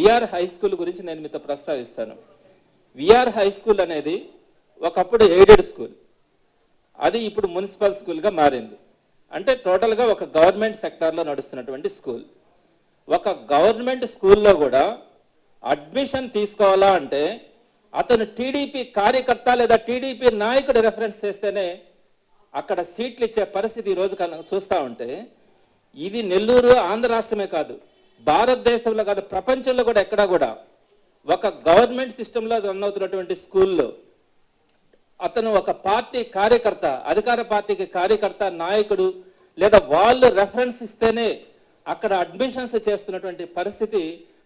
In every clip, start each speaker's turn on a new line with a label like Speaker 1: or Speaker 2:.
Speaker 1: VR high school గురించి నేను మీతో ప్రస్తావిస్తాను. విఆర్ హై స్కూల్ అనేది ఒకప్పుడు ఎయిడెడ్ స్కూల్. అది ఇప్పుడు మున్సిపల్ స్కూల్గా మారింది. అంటే టోటల్గా ఒక గవర్నమెంట్ సెక్టార్లో నడుస్తున్నటువంటి స్కూల్. ఒక గవర్నమెంట్ స్కూల్లో కూడా అడ్మిషన్ తీసుకోవాలా అంటే అతను టీడీపీ కార్యకర్త లేదా టీడీపీ నాయకుడు రెఫరెన్స్ చేస్తేనే అక్కడ సీట్లు ఇచ్చే పరిస్థితి ఈరోజు రోజు చూస్తా ఉంటే ఇది నెల్లూరు ఆంధ్ర రాష్ట్రమే కాదు. భారతదేశంలో కాదు ప్రపంచంలో కూడా ఎక్కడా కూడా ఒక గవర్నమెంట్ సిస్టంలో రన్ అవుతున్నటువంటి స్కూల్లో అతను ఒక పార్టీ కార్యకర్త అధికార పార్టీకి కార్యకర్త నాయకుడు లేదా వాళ్ళు రెఫరెన్స్ ఇస్తేనే అక్కడ అడ్మిషన్స్ చేస్తున్నటువంటి పరిస్థితి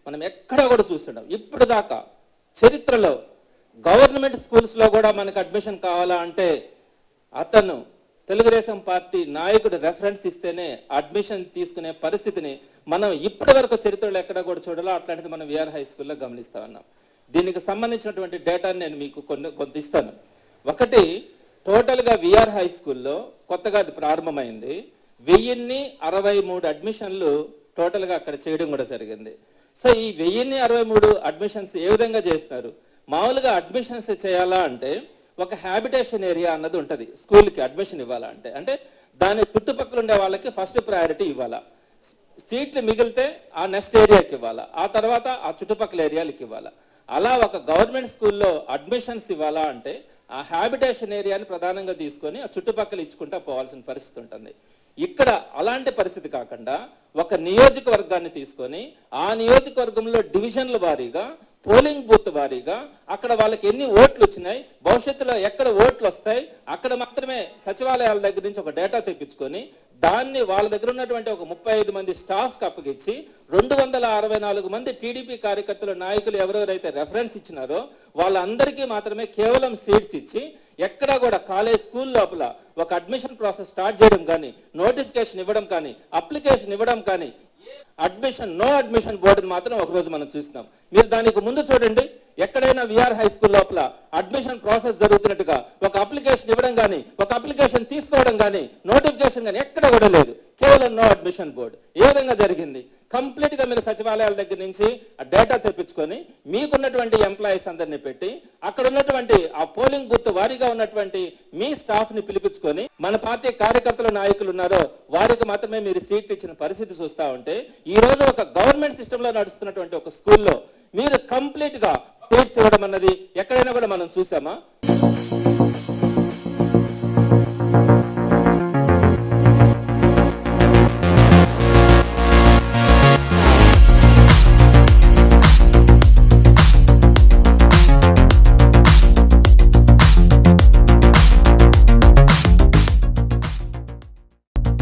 Speaker 1: మనం ఎక్కడా కూడా చూస్తున్నాం ఇప్పుడు దాకా చరిత్రలో గవర్నమెంట్ స్కూల్స్లో కూడా మనకు అడ్మిషన్ కావాలా అంటే అతను తెలుగుదేశం పార్టీ నాయకుడు రెఫరెన్స్ ఇస్తేనే అడ్మిషన్ తీసుకునే పరిస్థితిని మనం ఇప్పటి వరకు చరిత్రలో ఎక్కడ కూడా చూడాలో. అట్లాంటిది మనం విఆర్ హై స్కూల్లో గమనిస్తా ఉన్నాం దీనికి సంబంధించినటువంటి డేటాని నేను మీకు కొన్ని కొంత ఇస్తాను. ఒకటి టోటల్గా విఆర్ హై స్కూల్లో కొత్తగా అది ప్రారంభమైంది. వెయ్యిన్ని అరవై మూడు అడ్మిషన్లు టోటల్గా అక్కడ చేయడం కూడా జరిగింది. సో ఈ వెయ్యిన్ని అరవై మూడు అడ్మిషన్స్ ఏ విధంగా చేసినారు మామూలుగా అడ్మిషన్స్ చేయాలా అంటే ఒక హ్యాబిటేషన్ ఏరియా అన్నది ఉంటుంది. స్కూల్కి అడ్మిషన్ ఇవ్వాలా అంటే? అంటే దాని చుట్టుపక్కల ఉండే వాళ్ళకి ఫస్ట్ ప్రయారిటీ ఇవ్వాలా? సీట్లు మిగిలితే ఆ నెక్స్ట్ ఏరియాకి ఇవ్వాలా? ఆ తర్వాత ఆ చుట్టుపక్కల ఏరియాలకి ఇవ్వాలా? అలా ఒక గవర్నమెంట్ స్కూల్లో అడ్మిషన్స్ ఇవ్వాలా అంటే ఆ హ్యాబిటేషన్ ఏరియాని ప్రధానంగా తీసుకొని ఆ చుట్టుపక్కల ఇచ్చుకుంటా పోవాల్సిన పరిస్థితి ఉంటుంది. ఇక్కడ అలాంటి పరిస్థితి కాకుండా ఒక నియోజకవర్గాన్ని తీసుకొని ఆ నియోజకవర్గంలో డివిజన్ల వారీగా పోలింగ్ బూత్ వారీగా అక్కడ వాళ్ళకి ఎన్ని ఓట్లు వచ్చినాయి భవిష్యత్తులో ఎక్కడ ఓట్లు వస్తాయి అక్కడ మాత్రమే సచివాలయాల దగ్గర నుంచి ఒక డేటా తెప్పించుకొని దాన్ని వాళ్ళ దగ్గర ఉన్నటువంటి ఒక ముప్పై ఐదు మంది స్టాఫ్కి అప్పగించి రెండు వందల అరవై నాలుగు మంది టీడీపీ కార్యకర్తల నాయకులు ఎవరెవరైతే రెఫరెన్స్ ఇచ్చినారో వాళ్ళందరికీ మాత్రమే కేవలం సీట్స్ ఇచ్చి ఎక్కడా కూడా కాలేజ్ స్కూల్ లోపల ఒక అడ్మిషన్ ప్రాసెస్ స్టార్ట్ చేయడం కానీ నోటిఫికేషన్ ఇవ్వడం కానీ అప్లికేషన్ ఇవ్వడం కానీ అడ్మిషన్ నో అడ్మిషన్ బోర్డుని మాత్రం ఒక రోజు మనం చూసినాం. మీరు దానికి ముందు చూడండి ఎక్కడైనా విఆర్ హై స్కూల్ లోపల అడ్మిషన్ ప్రాసెస్ జరుగుతున్నట్టుగా ఒక అప్లికేషన్ ఇవ్వడం కానీ ఒక అప్లికేషన్ తీసుకోవడం కానీ నోటిఫికేషన్ కానీ ఎక్కడ కూడా లేదు. కేవలం నో అడ్మిషన్ బోర్డు ఏ విధంగా జరిగింది? కంప్లీట్గా మీరు సచివాలయాల దగ్గర నుంచి ఆ డేటా తెప్పించుకొని మీకున్నటువంటి ఎంప్లాయీస్ అందరిని పెట్టి అక్కడ ఉన్నటువంటి ఆ పోలింగ్ బూత్ వారీగా ఉన్నటువంటి మీ స్టాఫ్ని పిలిపించుకొని మన పార్టీ కార్యకర్తలు నాయకులు ఉన్నారో వారికి మాత్రమే మీరు సీట్ ఇచ్చిన పరిస్థితి చూస్తా ఉంటే ఈ రోజు ఒక గవర్నమెంట్ సిస్టమ్లో నడుస్తున్నటువంటి ఒక స్కూల్లో మీరు కంప్లీట్గా సీట్స్ ఇవ్వడం అన్నది ఎక్కడైనా కూడా మనం చూసామా?